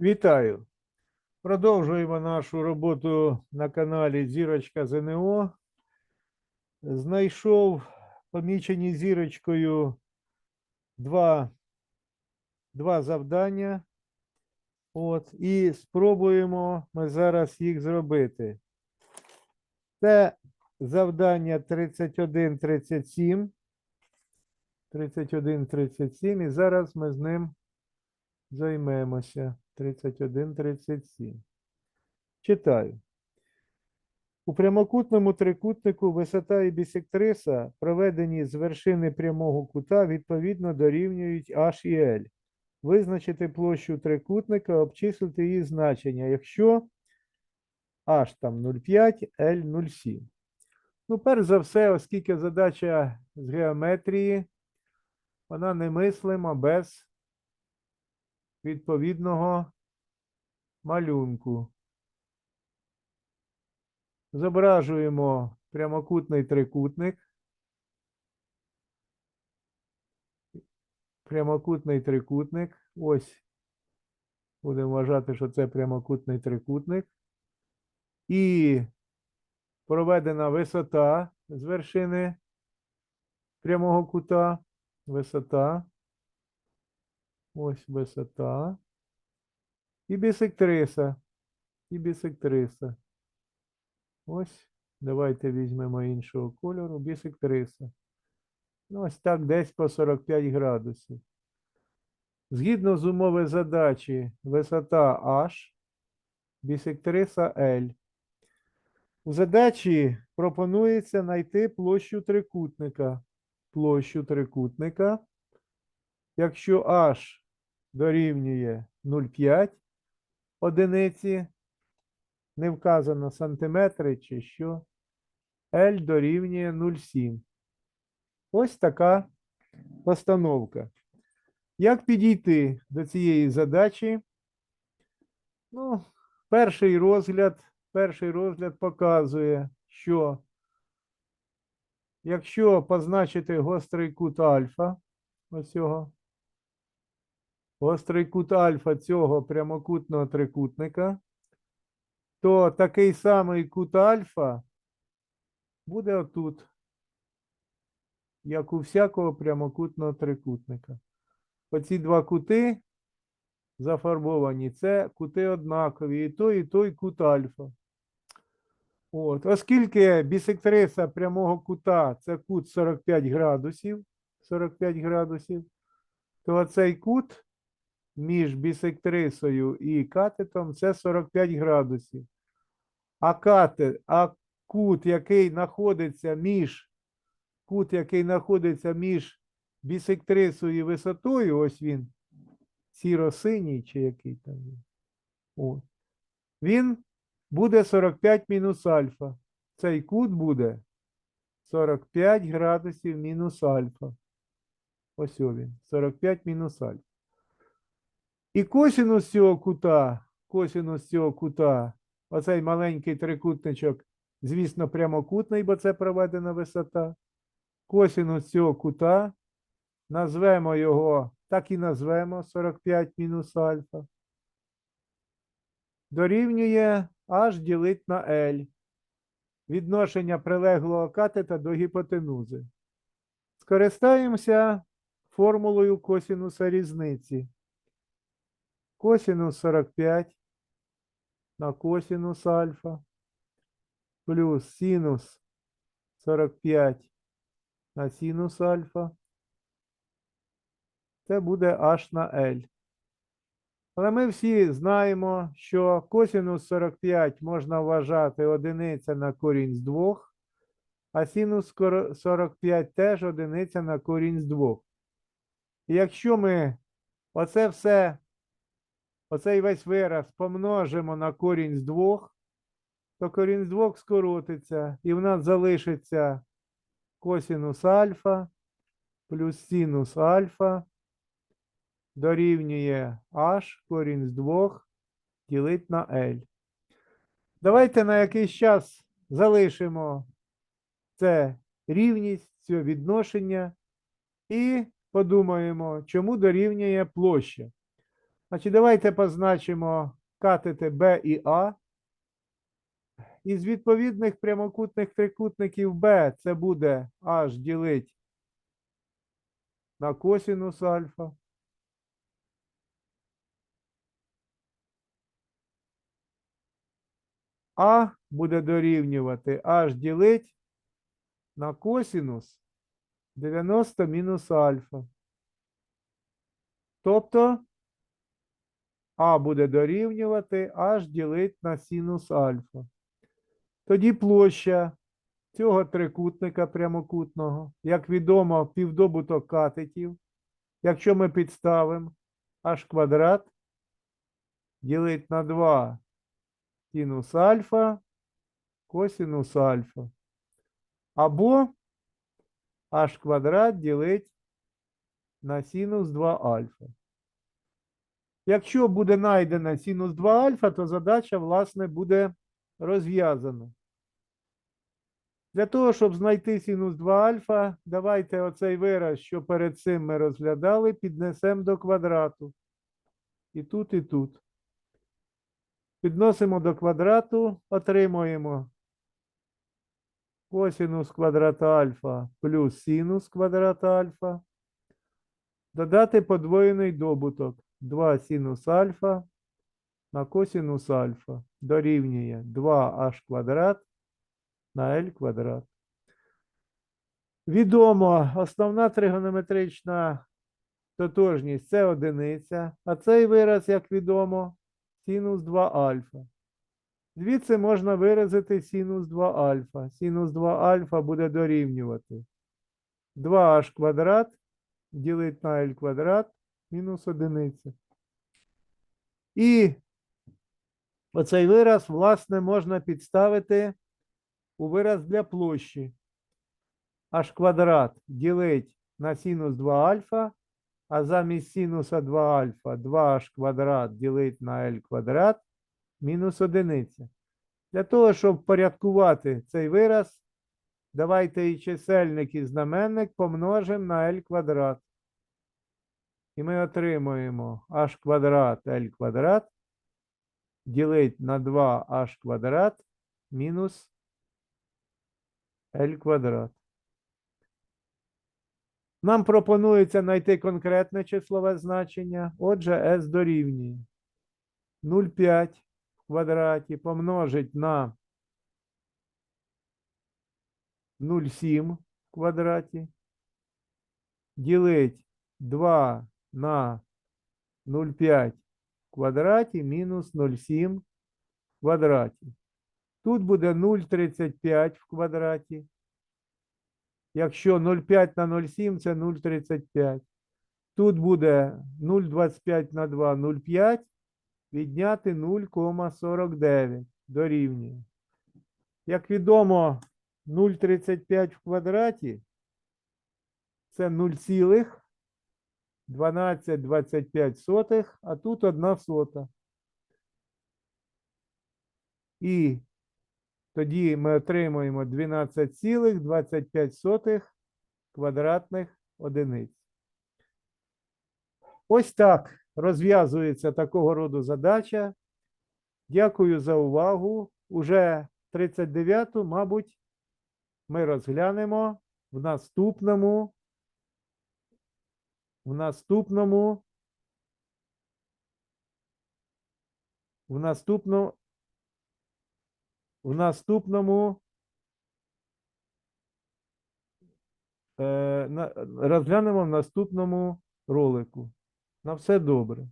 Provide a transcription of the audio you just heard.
Вітаю! Продовжуємо нашу роботу на каналі Зірочка ЗНО. Знайшов помічені зірочкою два, два завдання. От, і спробуємо ми зараз їх зробити. Це завдання 31-37. 31-37. І зараз ми з ним займемося. 31-37. Читаю. У прямокутному трикутнику висота і бісектриса, проведені з вершини прямого кута, відповідно дорівнюють H і L. Визначити площу трикутника, обчислити її значення, якщо H там 0,5, L 0,7. Ну, перш за все, оскільки задача з геометрії, вона немислима без відповідного малюнку. Зображуємо прямокутний трикутник. Прямокутний трикутник. Ось. Будемо вважати, що це прямокутний трикутник. І проведена висота з вершини прямого кута. Висота. Ось висота. І бісектриса. І бісектриса. Ось. Давайте візьмемо іншого кольору. Бісектриса. Ну, ось так десь по 45 градусів. Згідно з умови задачі, висота H, бісектриса L. У задачі пропонується знайти площу трикутника. Площу трикутника. Якщо H дорівнює 0,5 одиниці, не вказано сантиметри чи що, L дорівнює 0,7. Ось така постановка. Як підійти до цієї задачі? Ну, перший розгляд, перший розгляд показує, що якщо позначити гострий кут альфа, ось цього, гострий кут альфа цього прямокутного трикутника, то такий самий кут альфа буде отут, як у всякого прямокутного трикутника. Оці два кути зафарбовані, це кути однакові, і той, і той кут альфа. От. Оскільки бісектриса прямого кута це кут 45 градусів, 45 градусів, то цей кут між бісектрисою і катетом це 45 градусів. А катет, а кут, який знаходиться між кут, який знаходиться між бісектрисою і висотою, ось він, сіро-синій чи який там він. О. Він буде 45 мінус альфа. Цей кут буде 45 градусів мінус альфа. Ось він. 45 мінус альфа. І косинус цього кута, косинус цього кута, оцей маленький трикутничок, звісно, прямокутний, бо це проведена висота. Косинус цього кута, назвемо його, так і назвемо 45 мінус альфа. Дорівнює h ділить на L. Відношення прилеглого катета до гіпотенузи. Скористаємося формулою косинуса різниці. Косинус 45 на косинус альфа плюс синус 45 на синус альфа. Це буде h на L. Але ми всі знаємо, що косинус 45 можна вважати одиниця на корінь з 2, а синус 45 теж одиниця на корінь з 2. І якщо ми оце все, оцей весь вираз помножимо на корінь з 2, то корінь з 2 скоротиться, і в нас залишиться косинус альфа плюс синус альфа дорівнює h корінь з 2 ділить на L. Давайте на якийсь час залишимо це рівність, це відношення і подумаємо, чому дорівнює площа. Значить, давайте позначимо катети Б і А. Із відповідних прямокутних трикутників Б це буде H ділить на косінус альфа. А буде дорівнювати H ділить на косінус 90 мінус альфа. Тобто А буде дорівнювати H ділить на синус альфа. Тоді площа цього трикутника прямокутного, як відомо, півдобуток катетів. Якщо ми підставимо h квадрат ділить на 2 синус альфа, косинус альфа. Або h квадрат ділить на синус 2 альфа. Якщо буде знайдено синус 2 альфа, то задача, власне, буде розв'язана. Для того, щоб знайти синус 2 альфа, давайте оцей вираз, що перед цим ми розглядали, піднесемо до квадрату. І тут, і тут. Підносимо до квадрату, отримуємо косинус квадрата альфа плюс синус квадрата альфа. Додати подвоєний добуток 2 синус альфа на косинус альфа дорівнює 2h квадрат на L квадрат. Відомо, основна тригонометрична тотожність це одиниця, а цей вираз, як відомо, синус 2 альфа. Звідси можна виразити синус 2 альфа. Синус 2 альфа буде дорівнювати 2h квадрат ділить на L квадрат мінус одиниця. І оцей вираз, власне, можна підставити у вираз для площі. H квадрат ділить на синус 2 альфа, а замість синуса 2 альфа 2h квадрат ділить на L квадрат мінус одиниця. Для того, щоб впорядкувати цей вираз, давайте і чисельник, і знаменник помножимо на L квадрат. І ми отримуємо h квадрат L квадрат ділить на 2h квадрат мінус L квадрат. Нам пропонується знайти конкретне числове значення. Отже, s дорівнює 0,5 в квадраті помножить на 0,7 в квадраті. Ділить 2 на 0,5 в квадраті мінус 0,7 в квадраті. Тут буде 0,35 в квадраті. Якщо 0,5 на 0,7 це 0,35. Тут буде 0,25 на 2 0,5. Відняти 0,49 дорівнює. Як відомо, 0,35 в квадраті це 0,1225, а тут 1 сота. І тоді ми отримуємо 12,25 квадратних одиниць. Ось так розв'язується такого роду задача. Дякую за увагу. Уже 39-ту, мабуть, ми розглянемо в наступному. В наступному. В наступному. В наступному е, розглянемо в наступному ролику. На все добре.